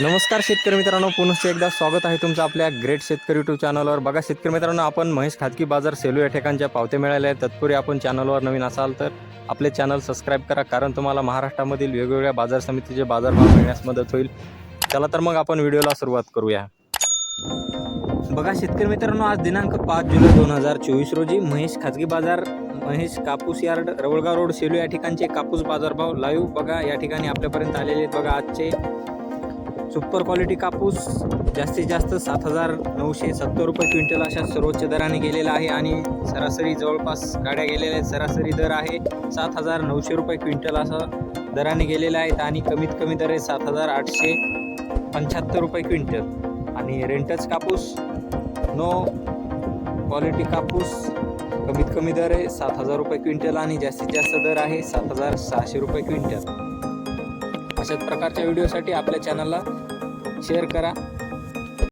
नमस्कार शेतकरी मित्रांनो पुनश्च एकदा स्वागत आहे तुमचं आपल्या ग्रेट शेतकरी यूट्यूब चॅनलवर. बघा शेतकरी मित्रांनो आपण महेश खाजगी बाजार सेलू या ठिकाणच्या पावते मिळाल्या आहेत. तत्पूर्वी आपण चॅनलवर नवीन असाल तर आपले चॅनल सबस्क्राईब करा कारण तुम्हाला महाराष्ट्रामधील वेगवेगळ्या बाजार समितीचे बाजारभाव मिळण्यास मदत होईल. चला तर मग आपण व्हिडिओला सुरुवात करूया. बघा शेतकरी मित्रांनो आज दिनांक पाच जुलै दोन हजार चोवीस रोजी महेश खाजगी बाजार महेश कापूस यार्ड रवळगाव रोड सेलू या ठिकाणचे कापूस बाजारभाव लाईव्ह बघा. या ठिकाणी आपल्यापर्यंत आलेले आहेत. बघा आजचे सुपर क्वालिटी कापूस जास्तीत जास्त सात हजार नऊशे सत्तर रुपये क्विंटल अशा सर्वोच्च दराने गेलेला आहे आणि सरासरी जवळपास गाड्या गेलेल्या आहेत. सरासरी दर आहे सात हजार नऊशे रुपये क्विंटल असं दराने गेलेला आहेत आणि कमीत कमी दर आहे सात हजार आठशे पंच्याहत्तर रुपये क्विंटल. आणि रेंटच कापूस नो क्वालिटी कापूस कमीत कमी दर आहे सात हजार रुपये क्विंटल आणि जास्तीत जास्त दर आहे सात हजार सहाशे रुपये क्विंटल. अशाच प्रकारच्या व्हिडिओसाठी आपल्या चॅनलला शेअर करा.